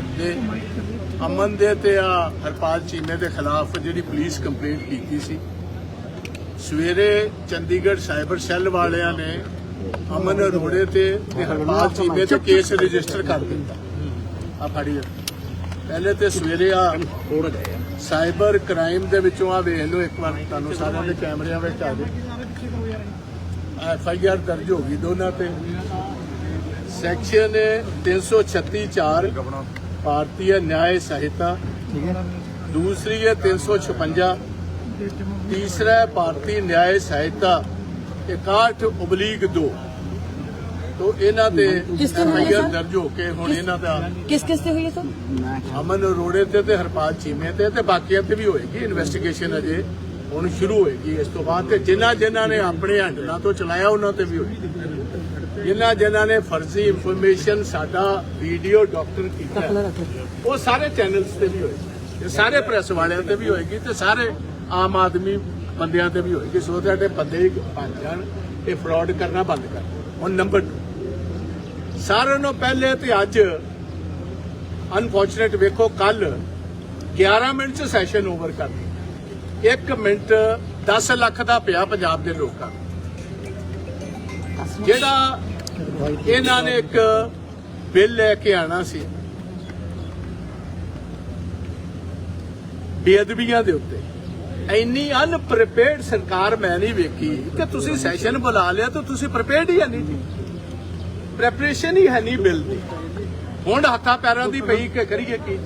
ਬੰਦੇ, ਅਮਨ ਦੇ ਤੇ ਆ ਹਰਪਾਲ ਚੀਮੇ ਦੇ ਖਿਲਾਫ ਜਿਹੜੀ ਪੁਲਿਸ ਕੰਪਲੇਂਟ ਕੀਤੀ ਸੀ। ਸਵੇਰੇ ਚੰਡੀਗੜ੍ਹ ਸਾਈਬਰ ਸੈੱਲ ਵਾਲਿਆਂ ਨੇ ਅਮਨ ਅਰੋੜੇ ਤੇ ਤੇ ਹਰਪਾਲ ਚੀਮੇ ਤੇ ਕੇਸ ਰਜਿਸਟਰ ਕਰ ਦਿੱਤਾ। ਆ ਫੜੀ ਪਹਿਲੇ ਤੇ ਸਵੇਰੇ ਆ ਸਾਈਬਰ ਕ੍ਰਾਈਮ ਦੇ ਵਿੱਚੋਂ ਆ ਵੇਖ ਲਓ ਇੱਕ ਵਾਰ, ਤੁਹਾਨੂੰ ਸਾਰਿਆਂ ਦੇ ਕੈਮਰਿਆਂ ਵਿੱਚ ਆ ਜਾਏ ਐਫ ਆਈ ਆਰ ਦਰਜ ਹੋ ਗਈ ਦੋਨਾਂ ਤੇ। ਸੈਕਸ਼ਨ 336 4 ਭਾਰਤੀ न्याय संहिता दूसरी है 356 तीसरा है भारतीय न्याय संहिता ਉਬਲੀਗ 2 ਤੋਂ ਇਹਨਾਂ ਦੇ ਐਫਆਈਆਰ ਦਰਜ ਹੋ ਕੇ ਹੁਣ ਇਹਨਾਂ ਦਾ ਕਿਸ ਕਿਸ ਤੇ ਹੋਈ ਹੈ ਸਰ? ਅਮਨ ਅਰੋੜੇ ਤੇ ਤੇ ਹਰਪਾਲ ਚੀਮੇ ਤੇ ਤੇ ਬਾਕੀਆਂ ਤੇ ਵੀ ਹੋਏਗੀ ਇਨਵੈਸਟੀਗੇਸ਼ਨ ਅਜੇ ਹੁਣ ਸ਼ੁਰੂ ਹੋਏਗੀ। ਇਸ ਤੋਂ ਬਾਅਦ ਤੇ ਜਿਨ੍ਹਾਂ ਜਿਨ੍ਹਾਂ ਨੇ ਆਪਣੇ ਹੰਡਲਾਂ ਤੋਂ ਚਲਾਇਆ ਉਹਨਾਂ ਤੇ ਵੀ ਹੋਏਗੀ। ਜਿਨ੍ਹਾਂ ਜਿਨ੍ਹਾਂ ਨੇ ਫਰਜ਼ੀ ਇਨਫੋਰਮੇਸ਼ਨ ਸਾਡਾ ਵੀਡੀਓ ਡਾਕਟਰ ਕੀਤਾ। ਉਹ ਸਾਰੇ ਚੈਨਲਸ ਤੇ ਵੀ ਹੋਏਗੀ ਇਹ ਸਾਰੇ ਪ੍ਰੈਸ ਵਾਲਿਆਂ ਤੇ ਵੀ ਹੋਏਗੀ ਤੇ ਸਾਰੇ ਆਮ ਆਦਮੀ ਬੰਦਿਆਂ ਤੇ ਵੀ ਹੋਏਗੀ। ਸੋ ਇਹ ਬੰਦੇ ਬਣ ਜਾਣ ਇਹ ਫਰਾਡ ਕਰਨਾ ਬੰਦ ਕਰ ਹੁਣ ਨੰਬਰ 2 ਸਾਰਿਆਂ ਨੂੰ ਪਹਿਲੇ ਤੇ ਅੱਜ ਅਨਫੋਰਚੂਨੇਟ ਵੇਖੋ ਕੱਲ 11 ਮਿੰਟ ਚ ਸੈਸ਼ਨ ਓਵਰ ਕਰ ਦਿੱਤਾ। 1 ਮਿੰਟ 10 ਲੱਖ ਦਾ ਪਿਆ ਪੰਜਾਬ ਦੇ ਲੋਕਾਂ। ਜਿਹੜਾ ਇਹਨਾਂ ਨੇ ਇੱਕ ਬਿੱਲ ਲੈ ਕੇ ਆਣਾ ਸੀ, ਬੇਅਦਬੀਆਂ ਦੇ ਉੱਤੇ। ਇੰਨੀ ਅਨਪ੍ਰਿਪੇਅਰਡ ਸਰਕਾਰ ਮੈਂ ਨਹੀਂ ਵੇਖੀ ਕਿ ਤੁਸੀਂ ਸੈਸ਼ਨ ਬੁਲਾ ਲਿਆ ਤਾਂ ਤੁਸੀਂ ਪ੍ਰਿਪੇਅਰਡ ਹੀ ਨਹੀਂ। ਜੀ ਪ੍ਰੈਪਰੇਸ਼ਨ ਹੀ ਹੈ ਨਹੀਂ ਬਿੱਲ ਦੀ। ਹੁਣ ਹੱਥਾਂ ਪੈਰਾਂ ਦੀ ਪਈ ਕਿ ਕਰੀਏ ਕੀ?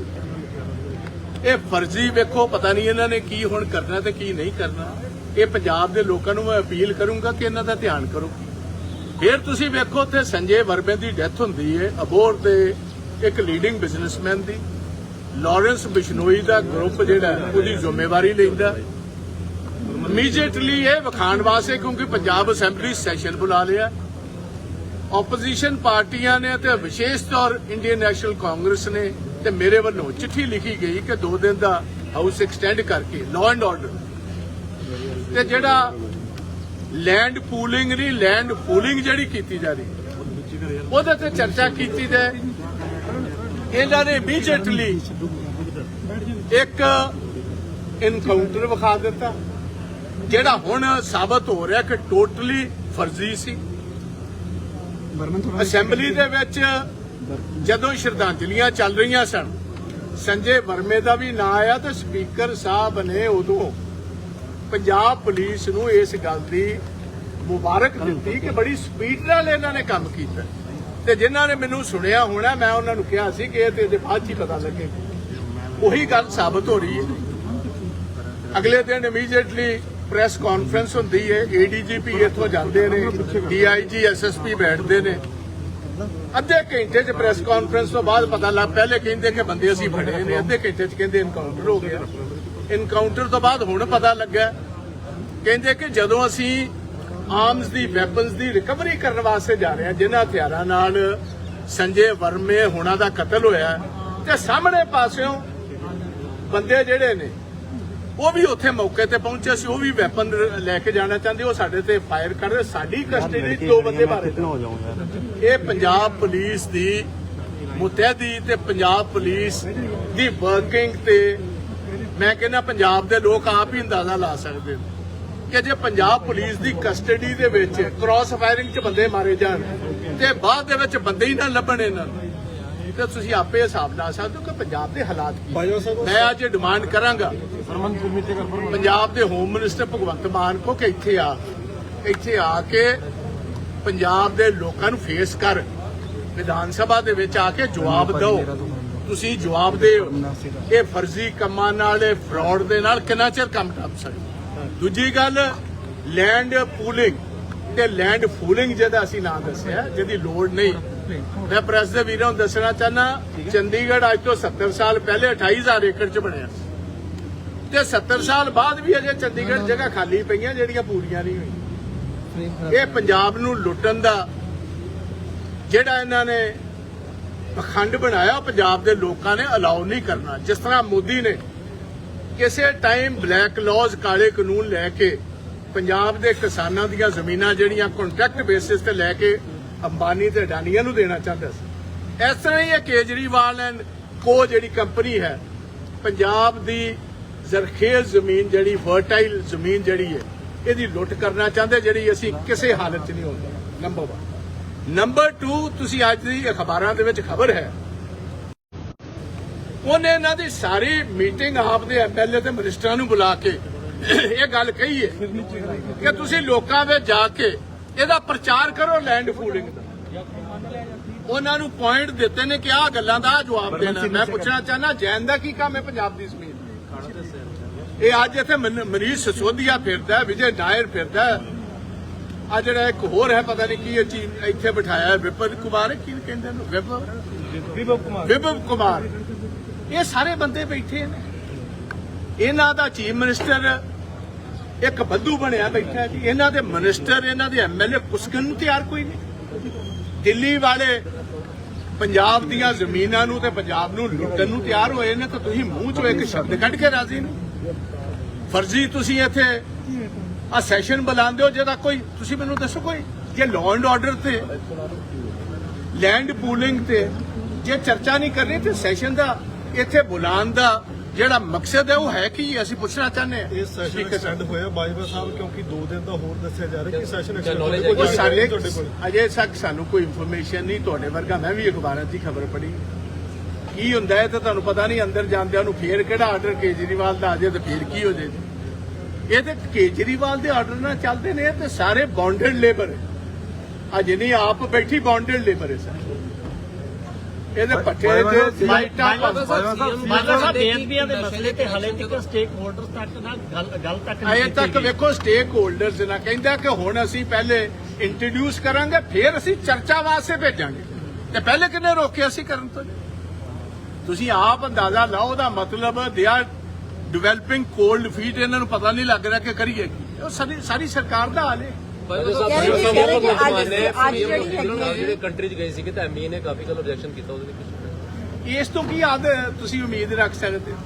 ਇਹ ਫਰਜ਼ੀ ਵੇਖੋ, ਪਤਾ ਨਹੀਂ ਇਹਨਾਂ ਨੇ ਕੀ ਹੁਣ ਕਰਨਾ ਤੇ ਕੀ ਨਹੀਂ ਕਰਨਾ। ਇਹ ਪੰਜਾਬ ਦੇ ਲੋਕਾਂ ਨੂੰ ਮੈਂ ਅਪੀਲ ਕਰੂੰਗਾ ਕਿ ਇਹਨਾਂ ਦਾ ਧਿਆਨ ਕਰੋ। ਫਿਰ ਤੁਸੀਂ ਵੇਖੋ ਤੇ ਸੰਜੇ ਵਰਮੇ ਦੀ ਡੈਥ ਹੁੰਦੀ ਹੈ ਅਬੋਰ ਦੇ ਇੱਕ ਲੀਡਿੰਗ ਬਿਜ਼ਨਸਮੈਨ ਦੀ। ਲਾਰੈਂਸ ਬਿਸ਼ਨੋਈ ਦਾ ਗਰੁੱਪ ਜਿਹੜਾ ਉਹਦੀ ਜ਼ਿੰਮੇਵਾਰੀ ਲੈਂਦਾ। ਇਮੀਡੀਏਟਲੀ ਇਹ ਵਿਖਾਣ ਵਾਸਤੇ ਕਿਉਂਕਿ ਪੰਜਾਬ ਅਸੈਂਬਲੀ ਸੈਸ਼ਨ ਬੁਲਾ ਲਿਆ। ਆਪੋਜੀਸ਼ਨ ਪਾਰਟੀਆਂ ਨੇ ਤੇ ਵਿਸ਼ੇਸ਼ ਤੌਰ ਇੰਡੀਅਨ ਨੈਸ਼ਨਲ ਕਾਂਗਰਸ ਨੇ ਤੇ ਮੇਰੇ ਵੱਲੋਂ ਚਿੱਠੀ ਲਿਖੀ ਗਈ ਕਿ ਦੋ ਦਿਨ ਦਾ ਹਾਊਸ ਐਕਸਟੈਂਡ ਕਰਕੇ ਲਾਅ ਐਂਡ ਆਰਡਰ ਤੇ ਜਿਹੜਾ ਲੈਂਡ ਪੂਲਿੰਗ ਨਹੀਂ ਲੈਂਡ ਪੂਲਿੰਗ ਜਿਹੜੀ ਕੀਤੀ ਜਾ ਰਹੀ। ਉਹਦੇ ਤੇ ਚਰਚਾ ਕੀਤੀ ਤੇ ਇਹਨਾਂ ਨੇ ਇਮੀਡੀਏਟਲੀ ਇੱਕ ਇਨਕਾਊਂਟਰ ਵਿਖਾ ਦਿੱਤਾ ਜਿਹੜਾ ਹੁਣ ਸਾਬਤ ਹੋ ਰਿਹਾ ਕਿ ਟੋਟਲੀ ਫਰਜ਼ੀ ਸੀ। ਅਸੈਂਬਲੀ ਦੇ ਵਿੱਚ ਜਦੋਂ ਸ਼ਰਧਾਂਜਲੀਆਂ ਚੱਲ ਰਹੀਆਂ ਸਨ ਸੰਜੇ ਵਰਮੇ ਦਾ ਵੀ ਨਾਂ ਆਇਆ ਤੇ ਸਪੀਕਰ ਸਾਹਿਬ ਨੇ ਉਦੋਂ ਪੰਜਾਬ ਪੁਲਿਸ ਨੂੰ ਇਸ ਗੱਲ ਦੀ ਮੁਬਾਰਕ ਦਿੱਤੀ ਕਿ ਬੜੀ ਸਪੀਡ ਨਾਲ ਇਹਨਾਂ ਨੇ ਕੰਮ ਕੀਤਾ। ਤੇ ਜਿਨ੍ਹਾਂ ਨੇ ਮੈਨੂੰ ਸੁਣਿਆ ਹੋਣਾ ਮੈਂ ਉਹਨਾਂ ਨੂੰ ਕਿਹਾ ਸੀ ਕਿ ਇਹ ਤੇ ਇਹਦੇ ਬਾਅਦ 'ਚ ਹੀ ਪਤਾ ਲੱਗੇ। ਉਹੀ ਗੱਲ ਸਾਬਤ ਹੋ ਰਹੀ ਹੈ। ਅਗਲੇ ਦਿਨ ਇਮੀਡੀਏਟਲੀ ਪ੍ਰੈਸ ਕਾਨਫਰੰਸ ਹੁੰਦੀ ਹੈ। ਏਡੀਜੀਪੀ ਇੱਥੋਂ ਜਾਂਦੇ ਨੇ ਡੀਆਈਜੀ ਐਸਐਸਪੀ ਬੈਠਦੇ ਨੇ। ਅੱਧੇ ਘੰਟੇ 'ਚ ਪ੍ਰੈਸ ਕਾਨਫਰੰਸ ਤੋਂ ਬਾਅਦ ਪਤਾ ਲੱਗ ਪਹਿਲੇ ਕਹਿੰਦੇ ਕਿ ਬੰਦੇ ਅਸੀਂ ਫੜੇ ਨੇ ਅੱਧੇ ਘੰਟੇ 'ਚ ਕਹਿੰਦੇ ਇਨਕਾਊਂਟਰ ਹੋ ਗਿਆ। ਇਨਕਾਊਂਟਰ ਤੋਂ ਬਾਅਦ ਹੁਣ ਪਤਾ ਲੱਗਾ ਕਹਿੰਦੇ ਕਿ ਜਦੋਂ ਅਸੀਂ ਆਰਮਸ ਦੀ ਵੈਪਨਸ ਦੀ ਰਿਕਵਰੀ ਕਰਨ ਵਾਸਤੇ ਜਾ ਰਹੇ ਹਾਂ ਜਿਨ੍ਹਾਂ ਹਥਿਆਰਾਂ ਨਾਲ ਸੰਜੇ ਵਰਮੇ ਹੁਣਾਂ ਦਾ ਕਤਲ ਹੋਇਆ ਤੇ ਸਾਹਮਣੇ ਪਾਸਿਓਂ ਬੰਦੇ ਜਿਹੜੇ ਨੇ ਉਹ ਵੀ ਉੱਥੇ ਮੌਕੇ ਤੇ ਪਹੁੰਚੇ ਸੀ ਉਹ ਵੀ ਵੈਪਨ ਲੈ ਕੇ ਜਾਣਾ ਚਾਹੁੰਦੇ ਉਹ ਸਾਡੇ ਤੇ ਫਾਇਰ ਕਰ ਰਹੇ ਸਾਡੀ ਕਸਟਡੀ ਦੋ ਬੰਦੇ ਮਾਰੇ। ਇਹ ਪੰਜਾਬ ਪੁਲਿਸ ਦੀ ਮੁਤਹਿਦੀ ਤੇ ਪੰਜਾਬ ਪੁਲਿਸ ਦੀ ਵਰਕਿੰਗ ਤੇ ਮੈਂ ਕਹਿੰਦਾ ਪੰਜਾਬ ਦੇ ਲੋਕ ਆਪ ਹੀ ਅੰਦਾਜ਼ਾ ਲਾ ਸਕਦੇ ਨੇ ਕਿ ਜੇ ਪੰਜਾਬ ਪੁਲਿਸ ਦੀ ਕਸਟਡੀ ਦੇ ਵਿੱਚ ਕ੍ਰਾਸ ਫਾਇਰਿੰਗ 'ਚ ਬੰਦੇ ਮਾਰੇ ਜਾਣ ਤੇ ਬਾਅਦ ਦੇ ਵਿੱਚ ਬੰਦੇ ਹੀ ਨਾ ਲੱਭਣ ਇਹਨਾਂ ਤੇ ਤੁਸੀਂ ਆਪੇ ਹਿਸਾਬ ਲਾ ਸਕਦੇ ਹੋ ਕਿ ਪੰਜਾਬ ਦੇ ਹਾਲਾਤ ਕੀ ਮੈਂ ਅੱਜ ਡਿਮਾਂਡ ਕਰਾਂਗਾ। ਪੰਜਾਬ ਦੇ ਹੋਮ ਮਿਨਿਸਟਰ ਭਗਵੰਤ ਮਾਨ ਕੋ ਕਿ ਇੱਥੇ ਆ ਇੱਥੇ ਆ ਕੇ ਪੰਜਾਬ ਦੇ ਲੋਕਾਂ ਨੂੰ ਫੇਸ ਕਰ ਵਿਧਾਨ ਸਭਾ ਦੇ ਵਿੱਚ ਆ ਕੇ ਜਵਾਬ ਦਿਓ। ਤੁਸੀਂ ਜਵਾਬ ਦਿਓ ਇਹ ਫਰਜ਼ੀ ਕੰਮਾਂ ਨਾਲ ਇਹ ਫਰਾਡ ਦੇ ਨਾਲ ਕਿੰਨਾ ਚਿਰ ਕੰਮ ਟੱਪ ਸਕਦੇ ਦੂਜੀ ਗੱਲ ਲੈਂਡ ਪੂਲਿੰਗ ਤੇ ਲੈਂਡ ਫੂਲਿੰਗ ਜਿਹਦਾ ਅਸੀਂ ਨਾਂ ਦੱਸਿਆ, ਜਿਹਦੀ ਲੋੜ ਨਹੀਂ। ਮੈਂ ਪ੍ਰੈਸ ਦੇ ਵੀਰਾਂ ਨੂੰ ਦੱਸਣਾ ਚਾਹਨਾ ਚੰਡੀਗੜ੍ਹ ਅੱਜ ਤੋਂ 70 ਸਾਲ ਪਹਿਲੇ 28000 ਏਕੜ ਚ ਬਣਿਆ। ਤੇ 70 ਸਾਲ ਬਾਅਦ ਵੀ ਅਜੇ ਚੰਡੀਗੜ੍ਹ ਜਗ੍ਹਾ ਖਾਲੀ ਪਈਆਂ ਜਿਹੜੀਆਂ ਪੂਰੀਆਂ ਨਹੀਂ ਹੋਈਆਂ। ਇਹ ਪੰਜਾਬ ਨੂੰ ਲੁੱਟਣ ਦਾ, ਜਿਹੜਾ ਇਹਨਾਂ ਨੇ ਪਖੰਡ ਬਣਾਇਆ, ਪੰਜਾਬ ਦੇ ਲੋਕਾਂ ਨੇ ਅਲਾਉ ਨਹੀਂ ਕਰਨਾ। ਜਿਸ ਤਰ੍ਹਾਂ ਮੋਦੀ ਨੇ ਕਿਸੇ ਟਾਈਮ ਬਲੈਕ ਲਾਜ਼ ਕਾਲੇ ਕਾਨੂੰਨ ਲੈ ਕੇ ਪੰਜਾਬ ਦੇ ਕਿਸਾਨਾਂ ਦੀਆਂ ਜ਼ਮੀਨਾਂ ਜਿਹੜੀਆਂ ਕੰਟਰੈਕਟ ਬੇਸਿਸ ਤੇ ਲੈ ਕੇ ਅੰਬਾਨੀ ਤੇ ਅਡਾਨੀਆਂ ਨੂੰ ਦੇਣਾ ਚਾਹੁੰਦਾ ਸੀ। ਇਸ ਤਰ੍ਹਾਂ ਹੀ ਇਹ ਕੇਜਰੀਵਾਲ ਐਂਡ ਕੋ ਜਿਹੜੀ ਕੰਪਨੀ ਹੈ, ਪੰਜਾਬ ਦੀ ਜ਼ਰਖੇਜ਼ ਜ਼ਮੀਨ ਜਿਹੜੀ ਫਰਟਾਈਲ ਜ਼ਮੀਨ ਜਿਹੜੀ ਹੈ, ਇਹਦੀ ਲੁੱਟ ਕਰਨਾ ਚਾਹੁੰਦੇ, ਜਿਹੜੀ ਅਸੀਂ ਕਿਸੇ ਹਾਲਤ 'ਚ ਨਹੀਂ ਹੋਣੀ ਨੰਬਰ 1 ਨੰਬਰ 2 ਤੁਸੀਂ ਅੱਜ ਦੀ ਅਖਬਾਰਾਂ ਦੇ ਵਿੱਚ ਖਬਰ ਹੈ। ਉਹਨੇ ਇਹਨਾਂ ਦੀ ਸਾਰੀ ਮੀਟਿੰਗ ਆਪ ਦੇ ਐਮਐਲਏ ਤੇ ਮਿਨਿਸਟਰਾਂ ਨੂੰ ਬੁਲਾ ਕੇ ਇਹ ਗੱਲ ਕਹੀ ਹੈ ਕਿ ਤੁਸੀਂ ਲੋਕਾਂ ਵਿੱਚ ਜਾ ਕੇ ਇਹਦਾ ਪ੍ਰਚਾਰ ਕਰੋ ਲੈਂਡ ਫੂਲਿੰਗ ਦਾ। ਉਹਨਾਂ ਨੂੰ ਪੁਆਇੰਟ ਦਿੱਤੇ ਨੇ ਕਿ ਆਹ ਗੱਲਾਂ ਦਾ ਜਵਾਬ ਦੇਣਾ। ਮੈਂ ਪੁੱਛਣਾ ਚਾਹਨਾ ਜੈਨ ਦਾ ਕੀ ਕੰਮ ਹੈ ਪੰਜਾਬ ਦੀ ਜ਼ਮੀਨ? ਇਹ ਅੱਜ ਇੱਥੇ ਮਨ- ਮਨੀਸ਼ ਸਿਸੋਦੀਆ ਫਿਰਦਾ ਵਿਜੇ ਨਾਇਰ ਫਿਰਦਾ ਆ ਜਿਹੜਾ ਇੱਕ ਹੋਰ ਹੈ ਪਤਾ ਨਹੀਂ ਕੀ ਇਹ ਚੀਜ਼ ਇੱਥੇ ਬਿਠਾਇਆ ਹੈ ਵਿਪਨ ਕੁਮਾਰ ਕੀ ਕਹਿੰਦੇ ਨੇ? ਵਿਪਨ? ਵਿਭਵ ਕੁਮਾਰ। ਵਿਭਵ ਕੁਮਾਰ। ਇਹ ਸਾਰੇ ਬੰਦੇ ਬੈਠੇ ਨੇ। ਇਹਨਾਂ ਦਾ ਚੀਫ ਮਿਨਿਸਟਰ ਇੱਕ ਬੱਦੂ ਬਣਿਆ ਬੈਠਾ ਜੀ। ਇਹਨਾਂ ਦੇ ਮਿਨਿਸਟਰ ਇਹਨਾਂ ਦੇ ਐਮਐਲਏ ਕੁਸਕਨ ਨੂੰ ਤਿਆਰ ਕੋਈ ਨਹੀਂ। ਦਿੱਲੀ ਵਾਲੇ ਪੰਜਾਬ ਦੀਆਂ ਜ਼ਮੀਨਾਂ ਨੂੰ ਤੇ ਪੰਜਾਬ ਨੂੰ ਲੁੱਟਣ ਨੂੰ ਤਿਆਰ ਹੋਏ ਨੇ ਤਾਂ ਤੁਸੀਂ ਮੂੰਹ ਚੋਂ ਇੱਕ ਸ਼ਬਦ ਕੱਢ ਕੇ ਰਾਜ਼ੀ ਨਹੀਂ ਫਰਜ਼ੀ ਤੁਸੀਂ ਇੱਥੇ ਆ ਸੈਸ਼ਨ ਬੁਲਾਉਂਦੇ ਹੋ ਜਿਹਦਾ ਕੋਈ ਤੁਸੀਂ ਮੈਨੂੰ ਦੱਸੋ ਕੋਈ ਜੇ ਲਾਅ ਐਂਡ ਆਰਡਰ ਤੇ ਲੈਂਡ ਪੂਲਿੰਗ ਤੇ ਜੇ ਚਰਚਾ ਨਹੀਂ ਕਰਨੀ ਤੇ ਸੈਸ਼ਨ ਦਾ ਇੱਥੇ ਬੁਲਾਉਣ ਦਾ ਜਿਹੜਾ ਮਕਸਦ ਹੈ ਉਹ ਹੈ ਕੀ? ਅਸੀਂ ਪੁੱਛਣਾ ਚਾਹੁੰਦੇ ਹਾਂ। ਇਹ ਸੈਸ਼ਨ ਐਕਸਟੈਂਡ ਹੋਇਆ ਬਾਜਵਾ ਸਾਹਿਬ ਕਿਉਂਕਿ 2 ਦਿਨ ਦਾ ਹੋਰ ਦੱਸਿਆ ਜਾ ਰਿਹਾ ਕਿ ਸੈਸ਼ਨ ਐਕਸਟੈਂਡ ਅਜੇ ਤੱਕ ਸਾਨੂੰ ਕੋਈ ਇਨਫੋਰਮੇਸ਼ਨ ਨਹੀਂ ਤੁਹਾਡੇ ਵਰਗਾ ਮੈਂ ਵੀ ਅਖਬਾਰਾਂ 'ਚ ਹੀ ਖਬਰ ਪੜ੍ਹੀ। ਕੀ ਹੁੰਦਾ ਹੈ ਤਾਂ ਤੁਹਾਨੂੰ ਪਤਾ ਨਹੀਂ ਅੰਦਰ ਜਾਂਦਿਆਂ ਨੂੰ ਫੇਰ ਕਿਹੜਾ ਆਰਡਰ ਕੇਜਰੀਵਾਲ ਦਾ ਆ ਜਾਏ ਤੇ ਫੇਰ ਕੀ ਹੋ ਜਾਏ? ਇਹ ਤੇ ਕੇਜਰੀਵਾਲ ਦੇ ਆਰਡਰ ਨਾਲ ਚੱਲਦੇ ਨੇ ਤੇ ਸਾਰੇ ਬੌਂਡਡ ਲੇਬਰ ਆ ਜਿਹਨੀ ਆਪ ਬੈਠੀ ਬੌਂਡਡ ਲੇਬਰ ਹੈ ਸਰ। ਇਹਦੇ ਪੱਠੇ ਤੇ ਲਾਈਟਾਂ ਮਾਤਾ ਸਾਹਿਬ ਬੇਨਤੀਆਂ ਦੇ ਮਸਲੇ ਤੇ ਹਲੇ ਤੱਕ ਸਟੇਕ ਹੋਲਡਰਸ ਤੱਕ ਨਾਲ ਗੱਲ ਗੱਲ ਤੱਕ ਨਹੀਂ ਅਜੇ ਤੱਕ। ਵੇਖੋ ਸਟੇਕ ਹੋਲਡਰਸ ਨਾ ਕਹਿੰਦਾ ਕਿ ਹੁਣ ਅਸੀਂ ਪਹਿਲੇ ਇੰਟਰੋਡਿਊਸ ਕਰਾਂਗੇ ਫਿਰ ਅਸੀਂ ਚਰਚਾ ਵਾਸਤੇ ਭੇਜਾਂਗੇ। ਤੇ ਪਹਿਲੇ ਕਿੰਨੇ ਰੋਕਿਆ ਸੀ ਕਰਨ ਤੋਂ? ਤੁਸੀਂ ਆਪ ਅੰਦਾਜ਼ਾ ਲਾਓ ਦਾ ਮਤਲਬ they are developing cold feet ਇਹਨਾਂ ਨੂੰ ਪਤਾ ਨਹੀਂ ਲੱਗ ਰਿਹਾ ਕਿ ਕਰੀਏ। ਕੀ ਉਹ ਸਾਰੀ ਸਾਰੀ ਸਰਕਾਰ ਦਾ ਹਾਲ ਹੈ ਕਹਿ ਰਹੇ ਜੀ, ਕਹਿ ਰਹੇ ਜੀ, ਅੱਜ- ਅੱਜ ਜਿਹੜੀ ਹੈਗੀ ਹੈ। ਜਿਹੜੇ ਕੰਟਰੀ ਚ ਗਏ ਸੀਗੇ ਤਾਂ ਐਮਈ ਨੇ ਕਾਫੀ ਗੱਲ ਆਬਜੈਕਸ਼ਨ ਕੀਤਾ ਉਹਦੇ ਵਿੱਚ। ਇਸ ਤੋਂ ਕੀ ਆਦ ਤੁਸੀਂ ਉਮੀਦ ਰੱਖ ਸਕਦੇ ਹੋ।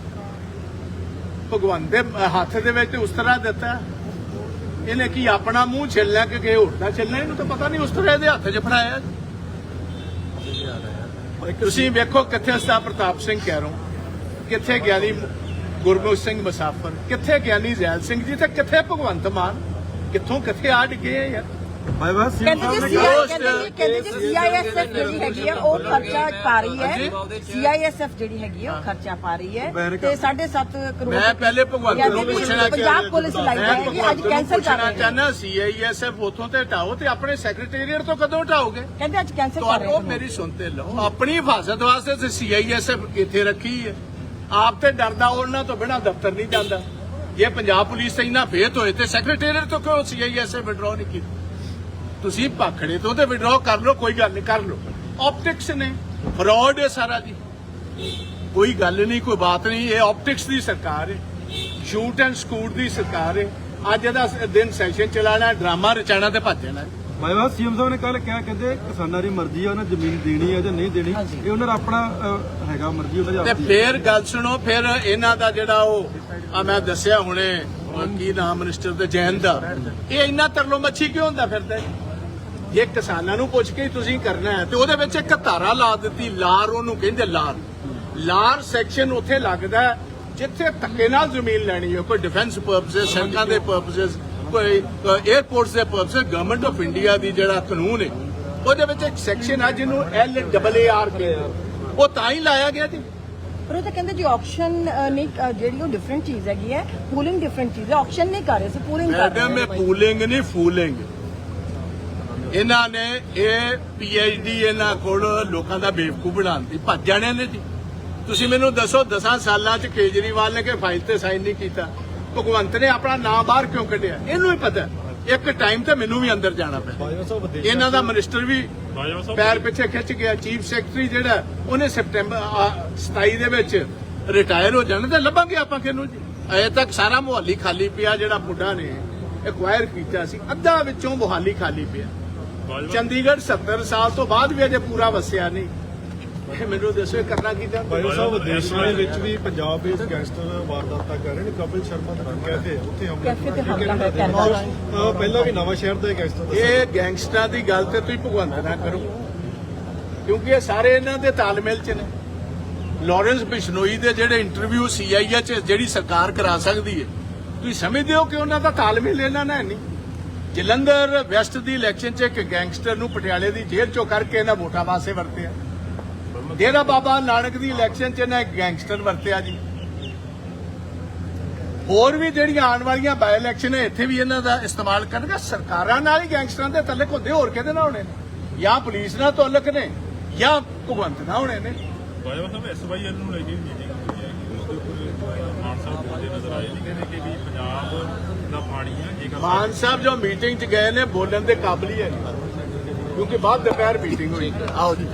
ਭਗਵਾਨ ਦੇ ਹੱਥ ਦੇ ਵਿੱਚ ਉਸ ਤਰ੍ਹਾਂ ਦਿੱਤਾ। ਇਹਨੇ ਕੀ ਆਪਣਾ ਮੂੰਹ ਛਿੱਲਣਾ ਕਿ ਕਿਸੇ ਹੋਰ ਦਾ ਛਿੱਲਣਾ? ਇਹਨੂੰ ਤਾਂ ਪਤਾ ਨਹੀਂ ਉਸ ਤਰ੍ਹਾਂ ਇਹਦੇ ਹੱਥ 'ਚ ਫੜਾਇਆ। ਤੁਸੀਂ ਵੇਖੋ ਕਿੱਥੇ ਸਤਾ ਪ੍ਰਤਾਪ ਸਿੰਘ ਕਹਿਰੋਂ ਕਿੱਥੇ ਗਿਆਨੀ ਗੁਰਮੁਖ ਸਿੰਘ ਮੁਸਾਫਰ। ਕਿੱਥੇ ਗਿਆਨੀ ਜ਼ੈਲ ਸਿੰਘ ਜੀ ਤੇ ਕਿੱਥੇ ਭਗਵੰਤ ਮਾਨ? ਕਿੱਥੋਂ ਕਿੱਥੇ ਆ ਡਿੱਗੇ ਆ ਯਾਰ? CI ਕਿਹਾ- ਕਹਿੰਦੇ ਜੀ ਸੀਆਈਐਸਐਫ ਜਿਹੜੀ ਹੈਗੀ ਆ ਉਹ ਖਰਚਾ ਪਾ ਰਹੀ ਹੈ। ਸੀਆਈਐਸਐਫ ਜਿਹੜੀ ਹੈਗੀ ਆ ਉਹ ਖਰਚਾ ਪਾ ਰਹੀ ਹੈ। ਤੇ 7.5 ਕਰੋੜ ਮੈਂ ਪਹਿਲੇ ਭਗਵੰਤ ਨੂੰ ਪੁੱਛਣਾ ਪੰਜਾਬ ਪੁਲਿਸ ਲਾਈ ਹੈ ਕਿ ਅੱਜ ਕੈਂਸਲ ਕਰ ਰਹੇ ਨੇ। ਚਾਹੁੰਦਾ ਸੀਆਈਐਸਐਫ ਉਥੋਂ ਤੇ ਹਟਾਓ ਤੇ ਆਪਣੇ ਸੈਕਟਰੀਏਟ ਤੋਂ ਕਦੋਂ ਹਟਾਓਗੇ? ਕਹਿੰਦੇ ਅੱਜ ਕੈਂਸਲ ਕਰ ਰਹੇ ਉਹ ਨੇ। ਮੇਰੀ ਸੁਣਤੇ ਲਓ ਆਪਣੀ ਹਿਫਾਜ਼ਤ ਵਾਸਤੇ ਤੇ ਸੀਆਈਐਸਐਫ ਕਿੱਥੇ ਰੱਖੀ ਹੈ। ਆਪ ਤੇ ਡਰਦਾ ਉਹਨਾਂ ਤੋਂ ਬਿਨਾ ਦਫ਼ਤਰ ਨਹੀਂ ਜਾਂਦਾ। ਜੇ ਪੰਜਾਬ ਪੁਲਿਸ ਤੇ ਇੰਨਾ ਫੇਤ ਹੋਏ ਤੇ ਸੈਕਟਰੀਏਟ ਤੋਂ ਕਿਉਂ ਸੀਆਈਐਸਐਫ ਵਿਡਰਾਅ ਨਹੀਂ ਕੀਤੀ? ਤੁਸੀਂ ਭਾਖੜੇ ਤੋਂ ਤੇ ਵਿਡਰਾਅ ਕਰ ਲਓ, ਕੋਈ ਗੱਲ ਨਹੀਂ, ਕਰ ਲਓ। ਆਪਟਿਕਸ ਨੇ ਫਰਾਡ ਹੈ ਸਾਰਾ ਜੀ। ਕੋਈ ਗੱਲ ਨਹੀਂ, ਕੋਈ ਬਾਤ ਨਹੀਂ, ਇਹ ਆਪਟਿਕਸ ਦੀ ਸਰਕਾਰ ਹੈ। ਸ਼ੂਟ ਐਂਡ ਸਕੂਟ ਦੀ ਸਰਕਾਰ ਹੈ। ਅੱਜ ਇਹਦਾ ਦਿਨ ਸੈਸ਼ਨ ਚਲਾਣਾ ਡਰਾਮਾ ਰਚਾਣਾ ਤੇ ਭੱਜ ਜਾਣਾ ਬਾਜਵਾ ਸੀਐਮ ਸਾਹਿਬ ਨੇ ਕੱਲ ਕਿਹਾ ਕਹਿੰਦੇ ਕਿਸਾਨਾਂ ਦੀ ਮਰਜ਼ੀ ਆ ਉਹਨਾਂ ਜ਼ਮੀਨ ਦੇਣੀ ਹੈ ਜਾਂ ਨਹੀਂ ਦੇਣੀ। ਇਹ ਉਹਨਾਂ ਦਾ ਆਪਣਾ ਹੈਗਾ ਮਰਜ਼ੀ ਉਹਨਾਂ ਦੀ ਤੇ ਫੇਰ ਗੱਲ ਸੁਣੋ ਫਿਰ ਇਹਨਾਂ ਦਾ ਜਿਹੜਾ ਉਹ ਆ ਮੈਂ ਦੱਸਿਆ ਹੁਣੇ ਕੀ ਨਾਮ ਮਿਨਿਸਟਰ ਦੇ ਜੈਨ ਦਾ। ਇਹ ਇੰਨਾ ਤਰਲੋ ਮੱਛੀ ਕਿਉਂ ਹੁੰਦਾ ਫਿਰਦਾ? ਜੇ ਕਿਸਾਨਾਂ ਨੂੰ ਪੁੱਛ ਕੇ ਤੁਸੀਂ ਕਰਨਾ ਹੈ ਤੇ ਉਹਦੇ ਵਿੱਚ ਇੱਕ ਧਾਰਾ ਲਾ ਦਿੱਤੀ ਲਾਰ ਉਹਨੂੰ ਕਹਿੰਦੇ ਲਾਰ। ਲਾਰ ਸੈਕਸ਼ਨ ਉੱਥੇ ਲੱਗਦਾ ਜਿੱਥੇ ਧੱਕੇ ਨਾਲ ਜ਼ਮੀਨ ਲੈਣੀ ਹੈ ਕੋਈ ਡਿਫੈਂਸ ਪਰਪਸਸ ਸੜਕਾਂ ਦੇ ਪਰਪਸਸ 에ਅਰਪੋਰਟਸ ਦੇ ਪਰਪਸਸ ਗਵਰਨਮੈਂਟ ਆਫ ਇੰਡੀਆ ਦੀ ਜਿਹੜਾ ਕਾਨੂੰਨ ਹੈ ਉਹਦੇ ਵਿੱਚ ਇੱਕ ਸੈਕਸ਼ਨ ਹੈ ਜਿਹਨੂੰ ਐਲ ਡਬਲ ਏ ਆਰ ਕਹਿੰਦੇ ਉਹ ਤਾਂ ਹੀ ਲਾਇਆ ਗਿਆ ਜੀ। ਪਰ ਉਹ ਤਾਂ ਕਹਿੰਦੇ ਜੀ ਆਕਸ਼ਨ ਨਹੀਂ ਜਿਹੜੀ ਉਹ ਡਿਫਰੈਂਟ ਚੀਜ਼ ਹੈਗੀ ਹੈ ਪੂਲਿੰਗ ਡਿਫਰੈਂਟ ਚੀਜ਼ ਹੈ ਆਕਸ਼ਨ ਨਹੀਂ ਕਰ ਰਹੇ ਸੀ ਪੂਲਿੰਗ ਕਰ ਰਹੇ ਮੈਡਮ ਇਹ ਪੂਲਿੰਗ ਨਹੀਂ ਫੂਲਿੰਗ ਇਹਨਾਂ ਨੇ ਇਹ ਪੀਐਚਡੀ ਇਹਨਾਂ ਕੋਲ ਲੋਕਾਂ ਦਾ ਬੇਵਕੂਫ ਬਣਾਉਂਦੀ ਭੱਜ ਜਾਣੇ ਨੇ ਜੀ। ਤੁਸੀਂ ਮੈਨੂੰ ਦੱਸੋ 10 ਸਾਲਾਂ ਚ ਕੇਜਰੀਵਾਲ ਨੇ ਕਿ ਫਾਈਲ ਤੇ ਸਾਈਨ ਨਹੀਂ ਕੀਤਾ। ਭਗਵੰਤ ਨੇ ਆਪਣਾ ਨਾਮ ਬਾਹਰ ਕਿਉਂ ਕੱਢਿਆ? ਇਹਨੂੰ ਹੀ ਪਤਾ ਇੱਕ ਟਾਈਮ ਤੇ ਮੈਨੂੰ ਵੀ ਅੰਦਰ ਜਾਣਾ ਪਿਆ। ਇਹਨਾਂ ਦਾ ਮਿਨਿਸਟਰ ਵੀ ਪੈਰ ਪਿੱਛੇ ਖਿੱਚ ਗਿਆ। ਚੀਫ ਸੈਕਟਰੀ ਜਿਹੜਾ ਉਹਨੇ ਸਪਟੈਂਬਰ ਆ, 27 ਦੇ ਵਿੱਚ ਰਿਟਾਇਰ ਹੋ ਜਾਣਾ ਤੇ ਲੱਭਾਂਗੇ ਆਪਾਂ ਕਿਹਨੂੰ ਜੀ? ਅਜੇ ਤੱਕ ਸਾਰਾ ਮੁਹੱਲੀ ਖਾਲੀ ਪਿਆ ਜਿਹੜਾ ਮੁੰਡਾ ਨੇ ਐਕਵਾਇਰ ਕੀਤਾ ਸੀ ਅੱਧਾ ਵਿੱਚੋਂ ਮੁਹੱਲੀ ਖਾਲੀ ਪਿਆ। ਚੰਡੀਗੜ੍ਹ 70 ਸਾਲ ਤੋਂ ਬਾਅਦ ਵੀ ਅਜੇ ਪੂਰਾ ਵਸਿਆ ਨਹੀਂ। ਇਹ ਮੈਨੂੰ ਦੱਸੋ ਇਹ ਕਰਨਾ ਕੀ ਚਾਹੁੰਦੇ? ਬਾਜਵਾ ਸਾਹਿਬ ਵਿਦੇਸ਼ਾਂ ਦੇ ਵਿੱਚ ਵੀ ਪੰਜਾਬ ਬੇਸ ਗੈਂਗਸਟਰ ਵਾਰਦਾਤਾਂ ਕਰ ਰਹੇ ਨੇ ਕਪਿਲ ਸ਼ਰਮਾ ਦਾ ਕੈਫੇ ਹੈ, ਉੱਥੇ ਹਮਲਾ ਕੈਫੇ ਤੇ ਕੀਤਾ ਹਮਲਾ ਗਿਆ। ਹੈ, ਕੈਨੇਡਾ ਦਾ। ਅਹ, ਪਹਿਲਾਂ ਵੀ ਨਵਾਂ ਸ਼ਹਿਰ ਦਾ ਗੈਂਗਸਟਰ ਦੱਸਿਆ। ਇਹ ਗੈਂਗਸਟਰਾਂ ਦੀ ਗੱਲ ਤੇ ਤੁਸੀਂ ਭਗਵੰਤ ਨਾ ਕਰੋ ਕਿਉਂਕਿ ਇਹ ਸਾਰੇ ਇਹਨਾਂ ਦੇ ਤਾਲਮੇਲ ਚ ਨੇ। ਲਾਰੈਂਸ ਬਿਸ਼ਨੋਈ ਦੇ ਜਿਹੜੇ ਇੰਟਰਵਿਊ ਸੀਆਈਏ ਚ ਜਿਹੜੀ ਸਰਕਾਰ ਕਰਾ ਸਕਦੀ ਹੈ ਤੁਸੀਂ ਸਮਝਦੇ ਹੋ ਕਿ ਉਹਨਾਂ ਦਾ ਤਾਲਮੇਲ ਇਹਨਾਂ ਨਾਲ ਹੈ ਨਹੀਂ? ਜਲੰਧਰ ਵੈਸਟ ਦੀ ਇਲੈਕਸ਼ਨ 'ਚ ਇੱਕ ਗੈਂਗਸਟਰ ਨੂੰ ਪਟਿਆਲੇ ਦੀ ਜੇਲ੍ਹ ਚੋਂ ਕਰਕੇ ਇਹਨਾਂ ਵੋਟਾਂ ਵਾਸਤੇ ਵਰਤਿਆ। ਡੇਰਾ ਬਾਬਾ ਨਾਨਕ ਦੀ ਇਲੈਕਸ਼ਨ 'ਚ ਇਹਨਾਂ ਗੈਂਗਸਟਰ ਵਰਤਿਆ ਜੀ। ਹੋਰ ਵੀ ਜਿਹੜੀਆਂ ਆਉਣ ਵਾਲੀਆਂ ਬਾਈ ਇਲੈਕਸ਼ਨ ਹੈ ਇੱਥੇ ਵੀ ਇਹਨਾਂ ਦਾ ਇਸਤੇਮਾਲ ਕਰਨਗੇ। ਸਰਕਾਰਾਂ ਨਾਲ ਹੀ ਗੈਂਗਸਟਰਾਂ ਦੇ ਤਲਕ ਹੁੰਦੇ ਹੋਰ ਕਿਹਦੇ ਨਾਲ ਹੋਣੇ ਨੇ? ਜਾਂ ਪੁਲਿਸ ਨਾਲ ਤਾਲੁਕ ਨੇ ਜਾਂ ਭਗਵੰਤ ਨਾਲ ਹੋਣੇ ਨੇ? ਬਾਜਵਾ ਸਾਹਿਬ ਐਸਵਾਈਐਲ ਨੂੰ ਲੈ ਕੇ ਮੀਟਿੰਗ ਹੋਈ ਹੈ ਉਸ ਦੇ ਉੱਪਰ ਮਾਨ ਸਾਹਿਬ ਬੋਲਦੇ ਨਜ਼ਰ ਆਏ ਨੇ ਕਹਿੰਦੇ ਕਿ ਵੀ ਪੰਜਾਬ ਦਾ ਪਾਣੀ ਆ ਜੇਕਰ ਮਾਨ ਸਾਹਿਬ ਜੋ ਮੀਟਿੰਗ 'ਚ ਗਏ ਨੇ ਬੋਲਣ ਦੇ ਕਾਬਲ ਹੀ ਹੈ। ਕਿਉਂਕਿ ਬਾਅਦ ਦੁਪਹਿਰ ਮੀਟਿੰਗ ਹੋਈ। ਆਓ ਜੀ।